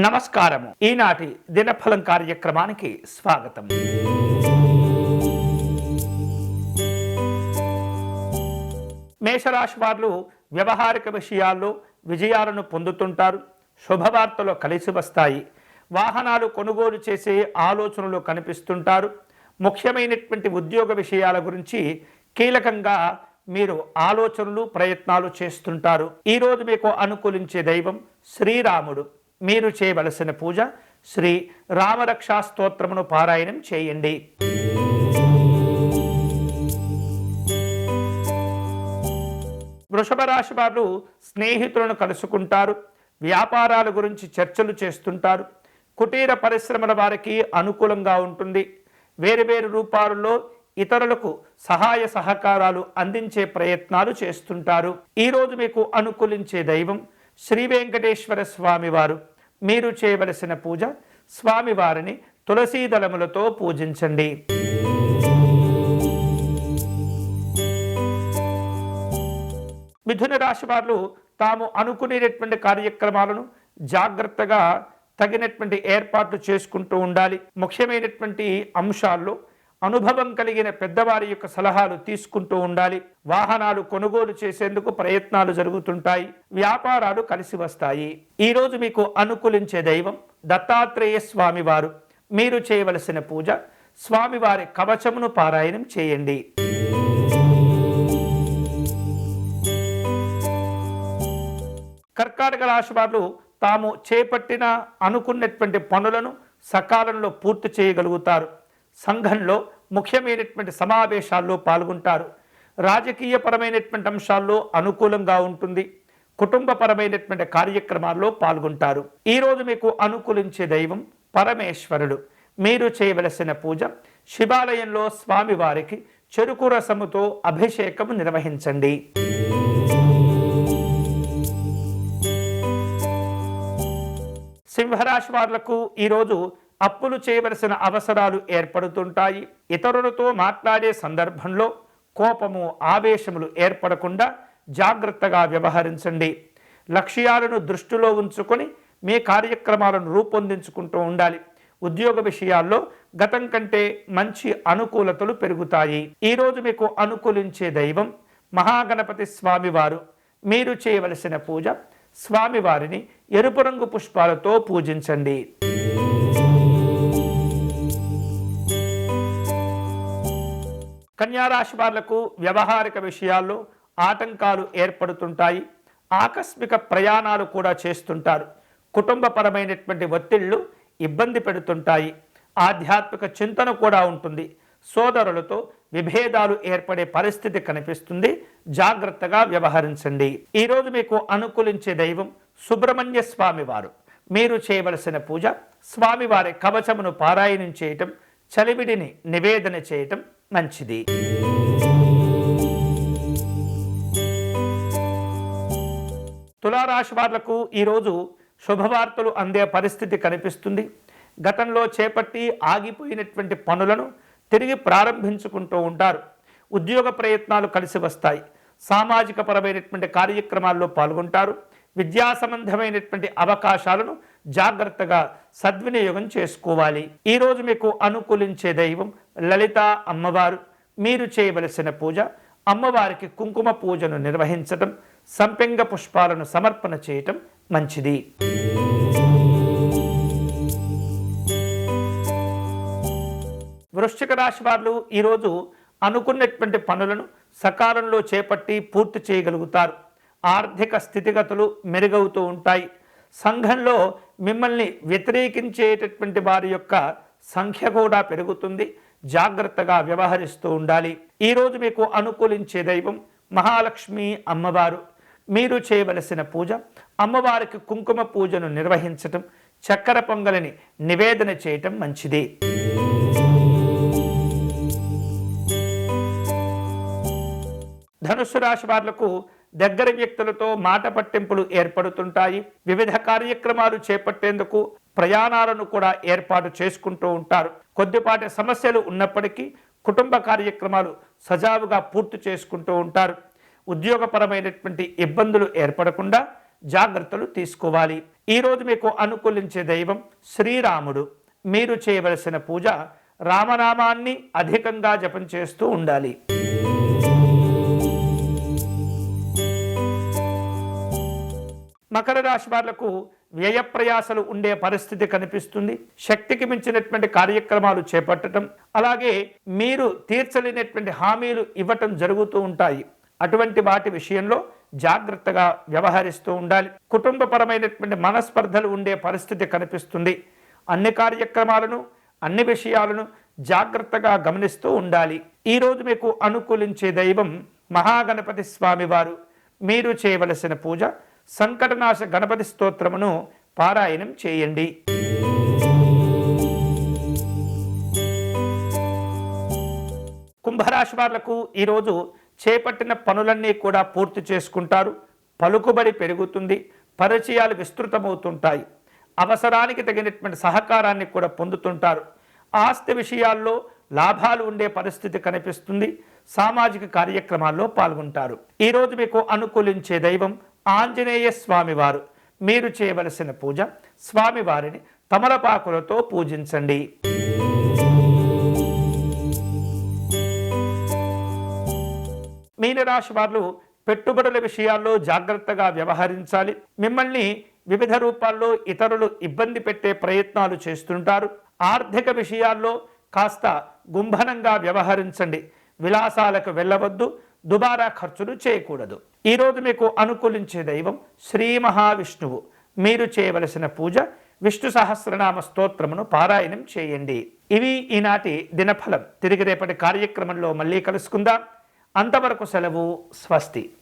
నమస్కారము. ఈనాటి దినఫలం కార్యక్రమానికి స్వాగతం. మేషరాశి వారు వ్యవహారిక విషయాల్లో విజయాలను పొందుతుంటారు. శుభవార్తలు కలిసి వస్తాయి. వాహనాలు కొనుగోలు చేసే ఆలోచనలు కనిపిస్తుంటారు. ముఖ్యమైనటువంటి ఉద్యోగ విషయాల గురించి కీలకంగా మీరు ఆలోచనలు ప్రయత్నాలు చేస్తుంటారు. ఈరోజు మీకు అనుకూలించే దైవం శ్రీరాముడు. మీరు చేయవలసిన పూజ శ్రీ రామరక్షా స్తోత్రమును పారాయణం చేయండి. వృషభ రాశి వారు స్నేహితులను కలుసుకుంటారు వ్యాపారాల గురించి చర్చలు చేస్తుంటారు కుటీర పరిశ్రమల వారికి అనుకూలంగా ఉంటుంది. వేరు వేరు రూపాలలో ఇతరులకు సహాయ సహకారాలు అందించే ప్రయత్నాలు చేస్తుంటారు. ఈరోజు మీకు అనుకూలించే దైవం శ్రీ వెంకటేశ్వర స్వామివారు మీరు చేయవలసిన పూజ స్వామివారిని తులసీదళములతో పూజించండి. మిథున రాశి వారు తాము అనుకునేటటువంటి కార్యక్రమాలను జాగ్రత్తగా తగినటువంటి ఏర్పాట్లు చేసుకుంటూ ఉండాలి. ముఖ్యమైనటువంటి అంశాల్లో అనుభవం కలిగిన పెద్దవారి యొక్క సలహాలు తీసుకుంటూ ఉండాలి. వాహనాలు కొనుగోలు చేసేందుకు ప్రయత్నాలు జరుగుతుంటాయి. వ్యాపారాలు కలిసి వస్తాయి. ఈరోజు మీకు అనుకూలించే దైవం దత్తాత్రేయ స్వామివారు. మీరు చేయవలసిన పూజ స్వామివారి కవచమును పారాయణం చేయండి. కర్కాటక రాశి వారు తాము చేపట్టిన అనుకున్నటువంటి పనులను సకాలంలో పూర్తి చేయగలుగుతారు. సంఘంలో ముఖ్యమైనటువంటి సమావేశాల్లో పాల్గొంటారు. రాజకీయపరమైనటువంటి అంశాల్లో అనుకూలంగా ఉంటుంది. కుటుంబపరమైనటువంటి కార్యక్రమాల్లో పాల్గొంటారు. ఈరోజు మీకు అనుకూలించే దైవం పరమేశ్వరుడు. మీరు చేయవలసిన పూజ శివాలయంలో స్వామివారికి చెరుకు రసముతో అభిషేకం నిర్వహించండి. సింహరాశి వారులకు ఈరోజు అప్పులు చేయవలసిన అవసరాలు ఏర్పడుతుంటాయి. ఇతరులతో మాట్లాడే సందర్భంలో కోపము ఆవేశములు ఏర్పడకుండా జాగ్రత్తగా వ్యవహరించండి. లక్ష్యాలను దృష్టిలో ఉంచుకొని మీ కార్యక్రమాలను రూపొందించుకుంటూ ఉండాలి. ఉద్యోగ విషయాల్లో గతం కంటే మంచి అనుకూలతలు పెరుగుతాయి. ఈరోజు మీకు అనుకూలించే దైవం మహాగణపతి స్వామివారు. మీరు చేయవలసిన పూజ స్వామివారిని ఎరుపు రంగు పుష్పాలతో పూజించండి. కన్యారాశి వాళ్ళకు వ్యవహారిక విషయాల్లో ఆటంకాలు ఏర్పడుతుంటాయి. ఆకస్మిక ప్రయాణాలు కూడా చేస్తుంటారు. కుటుంబపరమైనటువంటి ఒత్తిళ్ళు ఇబ్బంది పెడుతుంటాయి. ఆధ్యాత్మిక చింతన కూడా ఉంటుంది. సోదరులతో విభేదాలు ఏర్పడే పరిస్థితి కనిపిస్తుంది. జాగ్రత్తగా వ్యవహరించండి. ఈరోజు మీకు అనుకూలించే దైవం సుబ్రహ్మణ్య స్వామివారు మీరు చేయవలసిన పూజ స్వామివారి కవచమును పారాయణం చేయటం చలివిడిని నివేదన చేయటం మంచిది. తులారాశి వాళ్ళకు ఈరోజు శుభవార్తలు అందే పరిస్థితి కనిపిస్తుంది. గతంలో చేపట్టి ఆగిపోయినటువంటి పనులను తిరిగి ప్రారంభించుకుంటూ ఉంటారు. ఉద్యోగ ప్రయత్నాలు కలిసి వస్తాయి. సామాజిక పరమైనటువంటి కార్యక్రమాల్లో పాల్గొంటారు. విద్యా సంబంధమైనటువంటి అవకాశాలను జాగ్రత్తగా సద్వినియోగం చేసుకోవాలి. ఈరోజు మీకు అనుకూలించే దైవం లలిత అమ్మవారు. మీరు చేయవలసిన పూజ అమ్మవారికి కుంకుమ పూజను నిర్వహించటం సంపెంగ పుష్పాలను సమర్పణ చేయటం మంచిది. వృశ్చిక రాశి వారు ఈరోజు అనుకున్నటువంటి పనులను సకాలంలో చేపట్టి పూర్తి చేయగలుగుతారు. ఆర్థిక స్థితిగతులు మెరుగవుతూ ఉంటాయి. సంఘంలో మిమ్మల్ని వ్యతిరేకించేటటువంటి వారి యొక్క సంఖ్య కూడా పెరుగుతుంది. జాగ్రత్తగా వ్యవహరిస్తూ ఉండాలి. ఈరోజు మీకు అనుకూలించే దైవం మహాలక్ష్మి అమ్మవారు. మీరు చేయవలసిన పూజ అమ్మవారికి కుంకుమ పూజను నిర్వహించటం చక్కెర పొంగలిని నివేదన చేయటం మంచిది. ధనుస్సు రాశి వాళ్ళకు దగ్గర వ్యక్తులతో మాట పట్టింపులు ఏర్పడుతుంటాయి. వివిధ కార్యక్రమాలు చేపట్టేందుకు ప్రయాణాలను కూడా ఏర్పాటు చేసుకుంటూ ఉంటారు. కొద్దిపాటి సమస్యలు ఉన్నప్పటికీ కుటుంబ కార్యక్రమాలు సజావుగా పూర్తి చేసుకుంటూ ఉంటారు. ఉద్యోగపరమైనటువంటి ఇబ్బందులు ఏర్పడకుండా జాగ్రత్తలు తీసుకోవాలి. ఈరోజు మీకు అనుకూలించే దైవం శ్రీరాముడు. మీరు చేయవలసిన పూజ రామనామాన్ని అధికంగా జపం చేస్తూ ఉండాలి. మకర రాశి వాళ్ళకు వ్యయ ప్రయాసలు ఉండే పరిస్థితి కనిపిస్తుంది. శక్తికి మించినటువంటి కార్యక్రమాలు చేపట్టడం అలాగే మీరు తీర్చలేనటువంటి హామీలు ఇవ్వటం జరుగుతూ ఉంటాయి. అటువంటి వాటి విషయంలో జాగ్రత్తగా వ్యవహరిస్తూ ఉండాలి. కుటుంబపరమైనటువంటి మనస్పర్ధలు ఉండే పరిస్థితి కనిపిస్తుంది. అన్ని కార్యక్రమాలను అన్ని విషయాలను జాగ్రత్తగా గమనిస్తూ ఉండాలి. ఈరోజు మీకు అనుకూలించే దైవం మహాగణపతి స్వామివారు. మీరు చేయవలసిన పూజ సంకటనాశ గణపతి స్తోత్రమును పారాయణం చేయండి. కుంభరాశి వాళ్ళకు ఈరోజు చేపట్టిన పనులన్నీ కూడా పూర్తి చేసుకుంటారు. పలుకుబడి పెరుగుతుంది. పరిచయాలు విస్తృతమవుతుంటాయి. అవసరానికి తగినటువంటి సహకారాన్ని కూడా పొందుతుంటారు. ఆస్తి విషయాల్లో లాభాలు ఉండే పరిస్థితి కనిపిస్తుంది. సామాజిక కార్యక్రమాల్లో పాల్గొంటారు. ఈరోజు మీకు అనుకూలించే దైవం ఆంజనేయ స్వామివారు మీరు చేయవలసిన పూజ స్వామివారిని తమలపాకులతో పూజించండి. మీనరాశి వారు పెట్టుబడుల విషయాల్లో జాగ్రత్తగా వ్యవహరించాలి. మిమ్మల్ని వివిధ రూపాల్లో ఇతరులు ఇబ్బంది పెట్టే ప్రయత్నాలు చేస్తుంటారు. ఆర్థిక విషయాల్లో కాస్త గుంభనంగా వ్యవహరించండి. విలాసాలకు వెళ్ళవద్దు. దుబారా ఖర్చులు చేయకూడదు. ఈరోజు మీకు అనుకూలించే దైవం శ్రీ మహావిష్ణువు. మీరు చేయవలసిన పూజ విష్ణు సహస్రనామ స్తోత్రమును పారాయణం చేయండి. ఇవి ఈనాటి దినఫలం. తిరిగి రేపటి కార్యక్రమంలో మళ్ళీ కలుసుకుందాం. అంతవరకు సెలవు స్వస్తి.